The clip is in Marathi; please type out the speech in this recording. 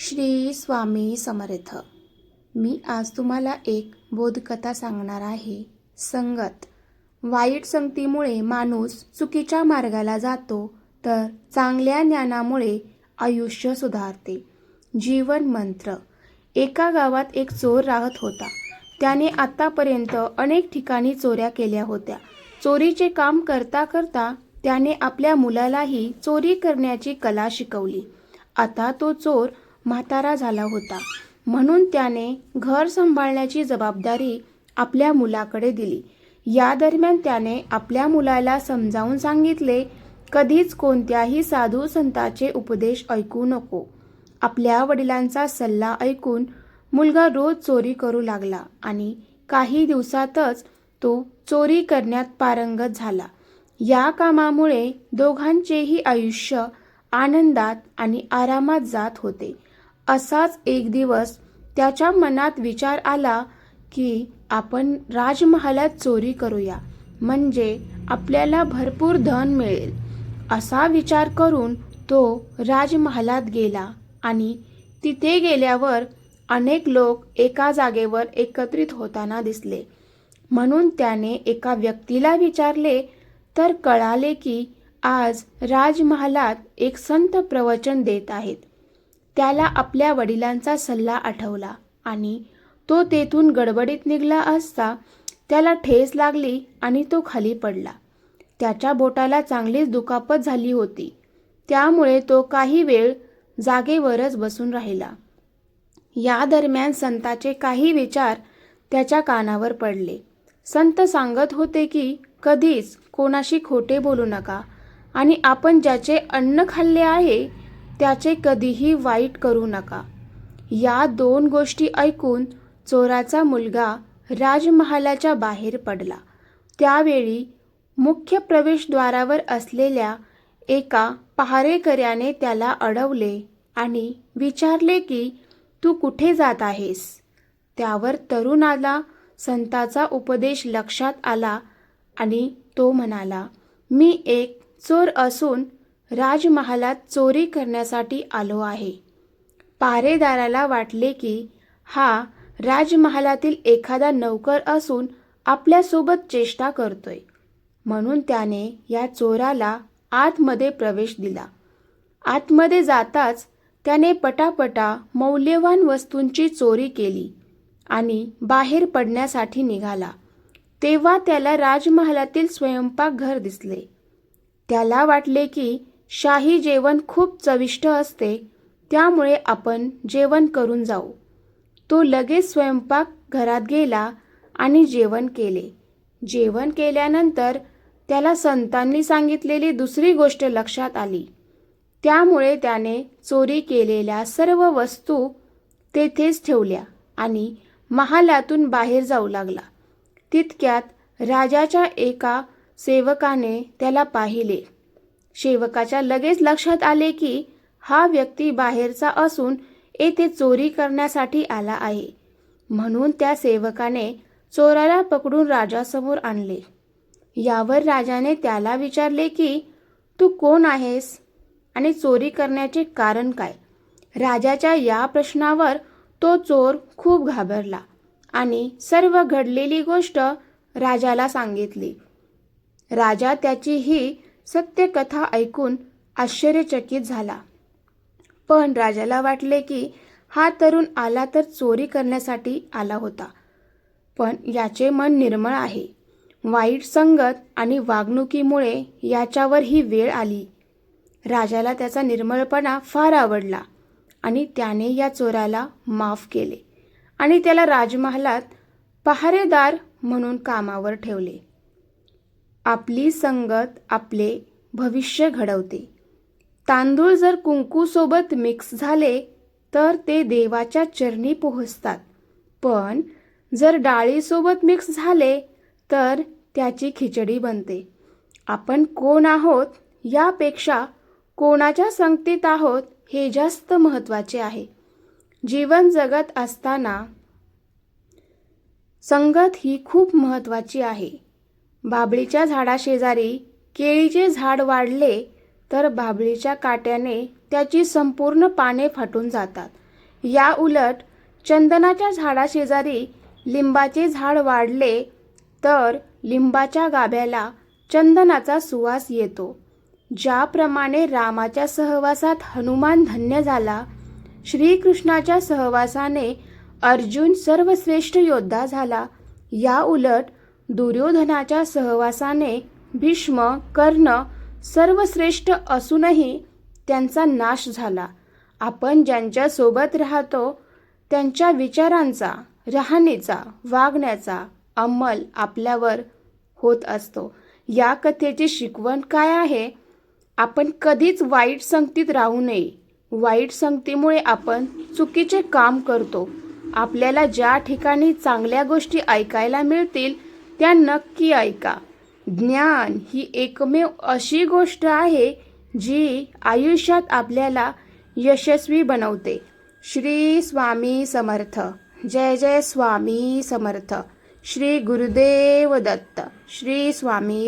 श्री स्वामी समर्थ. मी आज तुम्हाला एक बोधकथा सांगणार आहे. संगत. वाईट संगतीमुळे माणूस चुकीच्या मार्गाला जातो तर चांगल्या ज्ञानामुळे आयुष्य सुधारते. जीवन मंत्र. एका गावात एक चोर राहत होता. त्याने आतापर्यंत अनेक ठिकाणी चोऱ्या केल्या होत्या. चोरीचे काम करता करता त्याने आपल्या मुलालाही चोरी करण्याची कला शिकवली. आता तो चोर म्हातारा झाला होता. म्हणून त्याने घर सांभाळण्याची जबाबदारी आपल्या मुलाकडे दिली. या दरम्यान त्याने आपल्या मुलाला समजावून सांगितले कधीच कोणत्याही साधू संताचे उपदेश ऐकू नको. आपल्या वडिलांचा सल्ला ऐकून मुलगा रोज चोरी करू लागला आणि काही दिवसातच तो चोरी करण्यात पारंगत झाला. या कामामुळे दोघांचेही आयुष्य आनंदात आणि आरामात जात होते. असाच एक दिवस त्याच्या मनात विचार आला की आपण राजमहालात चोरी करूया. म्हणजे आपल्याला भरपूर धन मिळेल. असा विचार करून तो राजमहालात गेला आणि तिथे गेल्यावर अनेक लोक एका जागेवर एकत्रित होताना दिसले. म्हणून त्याने एका व्यक्तीला विचारले तर कळाले की आज राजमहालात एक संत प्रवचन देत आहेत. त्याला आपल्या वडिलांचा सल्ला आठवला आणि तो तेथून गडबडीत निघाला असता त्याला ठेस लागली आणि तो खाली पडला. त्याच्या बोटाला चांगलीच दुखापत झाली होती. त्यामुळे तो काही वेळ जागेवरच बसून राहिला. या दरम्यान संताचे काही विचार त्याच्या कानावर पडले. संत सांगत होते की कधीच कोणाशी खोटे बोलू नका आणि आपण ज्याचे अन्न खाल्ले आहे त्याचे कधीही वाईट करू नका. या दोन गोष्टी ऐकून चोराचा मुलगा राजमहालाच्या बाहेर पडला. त्यावेळी मुख्य प्रवेशद्वारावर असलेल्या एका पहारेकऱ्याने त्याला अडवले आणि विचारले की तू कुठे जात आहेस? त्यावर तरुणाला संताचा उपदेश लक्षात आला आणि तो म्हणाला मी एक चोर असून राजमहालात चोरी करण्यासाठी आलो आहे. पारेदाराला वाटले की हा राजमहालातील एखादा नौकर असून आपल्यासोबत चेष्टा करतोय. म्हणून त्याने या चोराला आतमध्ये प्रवेश दिला. आतमध्ये जाताच त्याने पटापटा मौल्यवान वस्तूंची चोरी केली आणि बाहेर पडण्यासाठी निघाला. तेव्हा त्याला राजमहालातील स्वयंपाकघर दिसले. त्याला वाटले की शाही जेवण खूप चविष्ट असते त्यामुळे आपण जेवण करून जाऊ. तो लगेच स्वयंपाक घरात गेला आणि जेवण केले. जेवण केल्यानंतर त्याला संतांनी सांगितलेली दुसरी गोष्ट लक्षात आली. त्यामुळे त्याने चोरी केलेल्या सर्व वस्तू तेथेच ठेवल्या आणि महालातून बाहेर जाऊ लागला. तितक्यात राजाच्या एका सेवकाने त्याला पाहिले. सेवकाच्या लगेच लक्षात आले की हा व्यक्ती बाहेरचा असून येथे चोरी करण्यासाठी आला आहे. म्हणून त्या सेवकाने चोराला पकडून राजासमोर आणले. यावर राजाने त्याला विचारले की तू कोण आहेस? आणि चोरी करण्याचे कारण काय? राजाच्या या प्रश्नावर तो चोर खूप घाबरला आणि सर्व घडलेली गोष्ट राजाला सांगितली. राजा त्याची ही सत्य कथा ऐकून आश्चर्यचकित झाला. पण राजाला वाटले की हा तरुण आला तर चोरी करण्यासाठी आला होता. पण याचे मन निर्मळ आहे. वाईट संगत आणि वागणुकीमुळे याच्यावर ही वेळ आली. राजाला त्याचा निर्मळपणा फार आवडला आणि त्याने या चोराला माफ केले आणि त्याला राजमहालात पहारेदार म्हणून कामावर ठेवले. आपली संगत आपले भविष्य घडवते. तांदूळ जर कुंकूसोबत मिक्स झाले तर ते देवाच्या चरणी पोहोचतात. पण जर डाळीसोबत मिक्स झाले तर त्याची खिचडी बनते. आपण कोण आहोत यापेक्षा कोणाच्या संगतीत आहोत हे जास्त महत्त्वाचे आहे. जीवन जगत असताना संगत ही खूप महत्त्वाची आहे. बाबळीच्या झाडाशेजारी केळीचे झाड वाढले तर बाबळीच्या काट्याने त्याची संपूर्ण पाने फाटून जातात. या उलट चंदनाच्या झाडाशेजारी लिंबाचे झाड वाढले तर लिंबाच्या गाभ्याला चंदनाचा सुवास येतो. ज्याप्रमाणे रामाच्या सहवासात हनुमान धन्य झाला श्रीकृष्णाच्या सहवासाने अर्जुन सर्वश्रेष्ठ योद्धा झाला. या उलट दुर्योधनाच्या सहवासाने भीष्म कर्ण सर्वश्रेष्ठ असूनही त्यांचा नाश झाला. आपण ज्यांच्यासोबत राहतो त्यांच्या विचारांचा राहणीचा वागण्याचा अंमल आपल्यावर होत असतो. या कथेची शिकवण काय आहे? आपण कधीच वाईट संगतीत राहू नये. वाईट संगतीमुळे आपण चुकीचे काम करतो. आपल्याला ज्या ठिकाणी चांगल्या गोष्टी ऐकायला मिळतील त्या नक्की ऐका. ज्ञान ही एकमेव अशी गोष्ट आहे जी आयुष्यात आपल्याला यशस्वी बनवते. श्री स्वामी समर्थ. जय जय स्वामी समर्थ. श्री गुरुदेव दत्त. श्री स्वामी